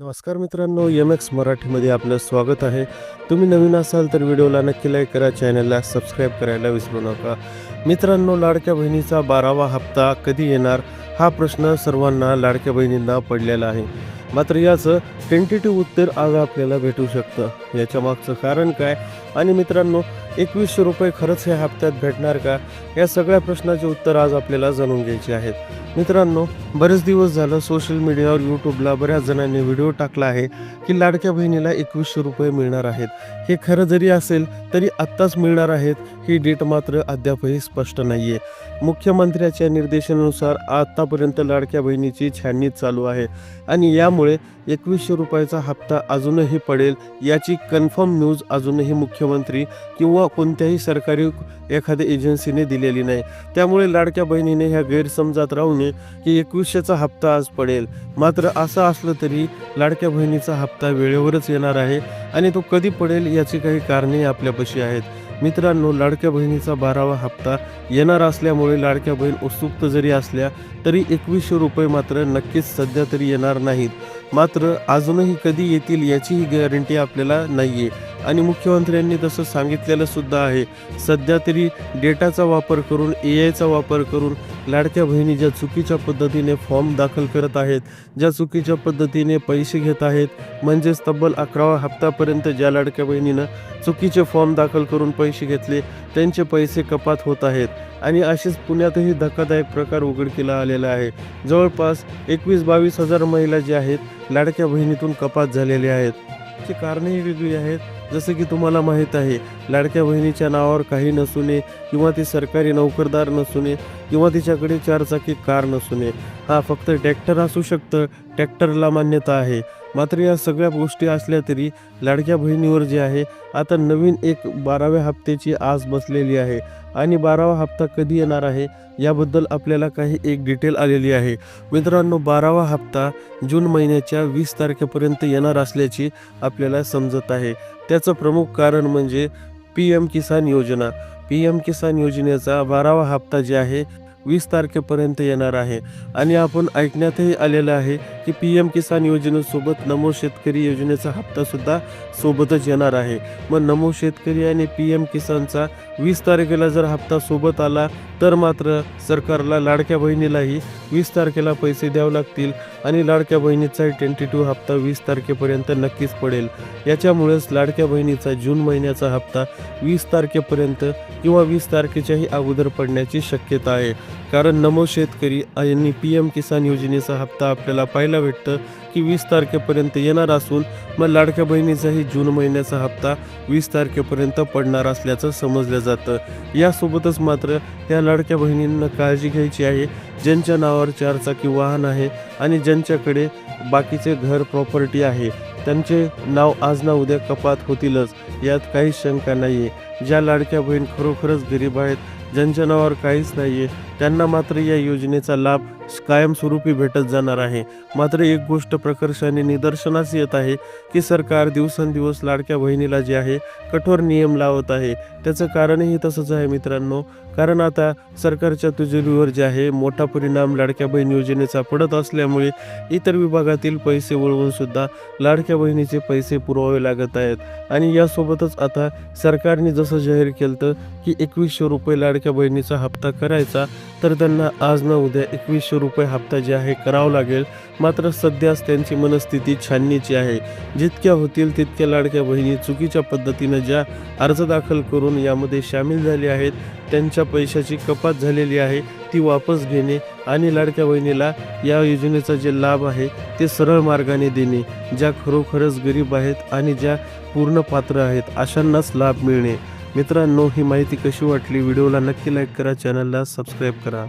नमस्कार मित्रांनो M x मराठीमध्ये आपलं स्वागत आहे. तुम्ही नवीन असाल तर व्हिडिओला नक्की लाईक करा चॅनलला सबस्क्राईब करायला विसरू नका. मित्रांनो लाडक्या बहिणीचा बारावा हप्ता कधी येणार? हा प्रश्न सर्वांना लाडक्या बहिणींना पडलेला आहे. मात्र याचं टेंटेटिव्ह उत्तर आज आपल्याला भेटू शकतं. याच्या मागचं कारण काय? आणि मित्रांनो एकवीसशे रुपये खरंच ह्या हप्त्यात भेटणार का? या सगळ्या प्रश्नाचे उत्तर आज आपल्याला जाणून घ्यायचे आहेत. मित्रांनो बरेच दिवस झालं सोशल मीडियावर यूट्यूबला बऱ्याच जणांनी व्हिडिओ टाकला आहे की लाडक्या बहिणीला एकवीसशे रुपये मिळणार आहेत. हे खरं जरी असेल तरी आत्ताच मिळणार आहेत ही डेट मात्र अद्यापही स्पष्ट नाही आहे मुख्यमंत्र्याच्या निर्देशानुसार आत्तापर्यंत लाडक्या बहिणीची छाननी चालू आहे आणि यामुळे एकवीसशे रुपयाचा हप्ता अजूनही पडेल याची कन्फर्म न्यूज अजूनही मुख्यमंत्री किंवा कोणत्याही सरकारी एखाद्या एजन्सीने दिलेली नाही. त्यामुळे लाडक्या बहिणीने ह्या गैरसमजात राहू नये की एकवीसशेचा हप्ता आज पडेल. मात्र असं असलं तरी लाडक्या बहिणीचा हप्ता वेळेवरच येणार आहे आणि तो कधी पडेल याची काही कारणे आपल्यापाशी आहेत. मित्रांनो लाडक्या बहिणीचा बारावा हप्ता येणार असल्यामुळे लाडक्या बहीण उत्सुक जरी असल्या तरी एकवीसशे रुपये मात्र नक्कीच सध्या तरी येणार नाहीत. मात्र अजूनही कधी येतील याचीही गॅरंटी आपल्याला नाही आहे आणि मुख्यमंत्र्यांनी तसं सांगितलेलं सुद्धा आहे. सध्या तरी डेटाचा वापर करून ए आयचा वापर करून लाडक्या बहिणी ज्या चुकीच्या पद्धतीने फॉर्म दाखल करत आहेत ज्या चुकीच्या पद्धतीने पैसे घेत आहेत म्हणजेच तब्बल अकरावा हप्त्यापर्यंत ज्या लाडक्या बहिणीनं चुकीचे फॉर्म दाखल करून पैसे घेतले त्यांचे पैसे कपात होत आहेत. आणि असेच पुण्यातही धक्कादायक प्रकार उघडकीला आलेला आहे. जवळपास एकवीस बावीस हजार महिला ज्या आहेत लाडक्या बहिणीतून कपात झालेल्या आहेत. ची कारणेही वेगळी आहेत. जसं की तुम्हाला माहीत आहे लाडक्या बहिणीच्या नावावर काही नसू नये किंवा ती सरकारी नोकरदार नसू नये किंवा तिच्याकडे चारचाकी कार नसू नये हा फक्त ट्रॅक्टर असू शकतं. ट्रॅक्टरला मान्यता आहे. मात्र या सगळ्या गोष्टी असल्या तरी लाडक्या बहिणीवर जे आहे आता नवीन एक बाराव्या हप्त्याची आस बसलेली आहे. आणि बारावा हप्ता कधी येणार आहे याबद्दल आपल्याला काही एक डिटेल आलेली आहे. मित्रांनो बारावा हप्ता जून महिन्याच्या वीस तारखेपर्यंत येणार असल्याची आपल्याला समजत आहे. त्याचं प्रमुख कारण म्हणजे पी एम किसान योजना. पी एम किसान योजनेचा बारावा हप्ता जे आहे वीस तारखेपर्यंत येणार आहे. आणि आपण ऐकण्यातही आलेलं आहे की पी एम किसान योजनेसोबत नमो शेतकरी योजनेचा हप्तासुद्धा सोबतच येणार आहे. मग नमो शेतकरी आणि पी एम किसानचा वीस तारखेला जर हप्ता सोबत आला तर मात्र सरकारला लाडक्या बहिणीलाही वीस तारखेला पैसे द्यावे लागतील आणि लाडक्या बहिणीचाही टेंटेटिव्ह हप्ता वीस तारखेपर्यंत नक्कीच पडेल. याच्यामुळेच लाडक्या बहिणीचा जून महिन्याचा हप्ता वीस तारखेपर्यंत किंवा वीस तारखेच्याही अगोदर पडण्याची शक्यता आहे. कारण नमो शेतकरी आणि पी एम किसान योजनेचा हप्ता आपल्याला पाहायला भेटतं की वीस तारखेपर्यंत येणार असून मग लाडक्या बहिणीचाही जून महिन्याचा हप्ता वीस तारखेपर्यंत पडणार असल्याचं समजलं जातं. यासोबतच मात्र या लाडक्या बहिणींना काळजी घ्यायची आहे. ज्यांच्या नावावर चारचाकी वाहन आहे आणि ज्यांच्याकडे बाकीचे घर प्रॉपर्टी आहे त्यांचे नाव आज ना उद्या कपात होतीलच यात काहीच शंका नाही आहे ज्या लाडक्या बहीण खरोखरच गरीब आहेत ज्यांच्या नावावर काहीच नाही आहे त्यांना मात्र या योजनेचा लाभ कायमस्वरूपी भेटत जाणार आहे. मात्र एक गोष्ट प्रकर्षाने निदर्शनास येत आहे की सरकार दिवसेंदिवस लाडक्या बहिणीला जे आहे कठोर नियम लावत आहे. त्याचं कारणही तसंच आहे मित्रांनो. कारण आता सरकारच्या तिजोरीवर जे आहे मोठा परिणाम लाडक्या बहीण योजनेचा पडत असल्यामुळे इतर विभागातील पैसे वळवून सुद्धा लाडक्या बहिणीचे पैसे पुरवावे लागत आहेत. आणि यासोबतच आता सरकारने जसं जाहीर केलं की एकवीसशे रुपये लाडक्या बहिणीचा हप्ता करायचा तर त्यांना आज न उद्या एकवीसशे रुपये हप्ता जे आहे करावा लागेल. मात्र सध्याच त्यांची मनस्थिती छाननीची आहे. जितक्या होतील तितक्या लाडक्या बहिणी चुकीच्या पद्धतीनं ज्या अर्ज दाखल करून यामध्ये सामील झाले आहेत त्यांच्या पैशाची कपात झालेली आहे ती वापस घेणे आणि लाडक्या बहिणीला या योजनेचा जे लाभ आहे ते सरळ मार्गाने देणे ज्या खरोखरच गरीब आहेत आणि ज्या पूर्ण पात्र आहेत अशांनाच लाभ मिळणे. मित्रांनो ही माहिती कशी वाटली? व्हिडिओला नक्की लाईक करा चॅनलला सबस्क्राईब करा.